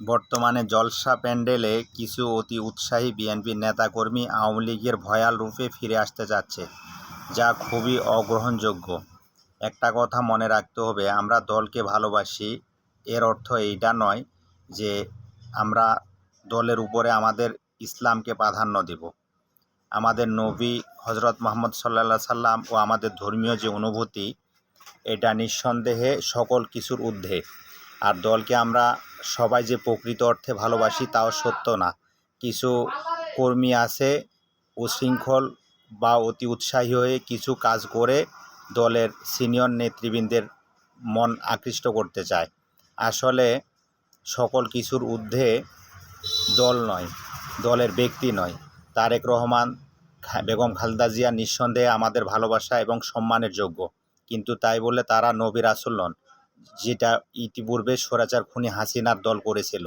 বর্তমানে জলসা প্যান্ডেলে কিছু অতি উৎসাহী বিএনপি নেতাকর্মী আওয়ামী লীগের ভয়াল রূপে ফিরে আসতে যাচ্ছে, যা খুবই অগ্রহণযোগ্য। একটা কথা মনে রাখতে হবে, আমরা দলকে ভালোবাসি, এর অর্থ এইটা নয় যে আমরা দলের উপরে আমাদের ইসলামকে প্রাধান্য দেব। আমাদের নবী হজরত মোহাম্মদ সাল্লা সাল্লাম ও আমাদের ধর্মীয় যে অনুভূতি, এটা নিঃসন্দেহে সকল কিছুর ঊর্ধ্বে। আর দলকে আমরা সবাই যে প্রকৃত অর্থে ভালোবাসি তাও সত্য না। কিছু কর্মী আছে উশৃঙ্খল বা অতি উৎসাহী হয়ে কিছু কাজ করে দলের সিনিয়র নেতৃবৃন্দের মন আকৃষ্ট করতে চায়। আসলে সকল কিছুর ঊর্ধ্বে দল নয়, দলের ব্যক্তি নয়। তারেক রহমান বেগম খালেদা জিয়া নিঃসন্দেহে আমাদের ভালোবাসা এবং সম্মানের যোগ্য। কিন্তু তাই বলে তারা নবীর আসল নন। যেটা ইতিপূর্বে স্বরাচার খুনি হাসিনার দল করেছিল।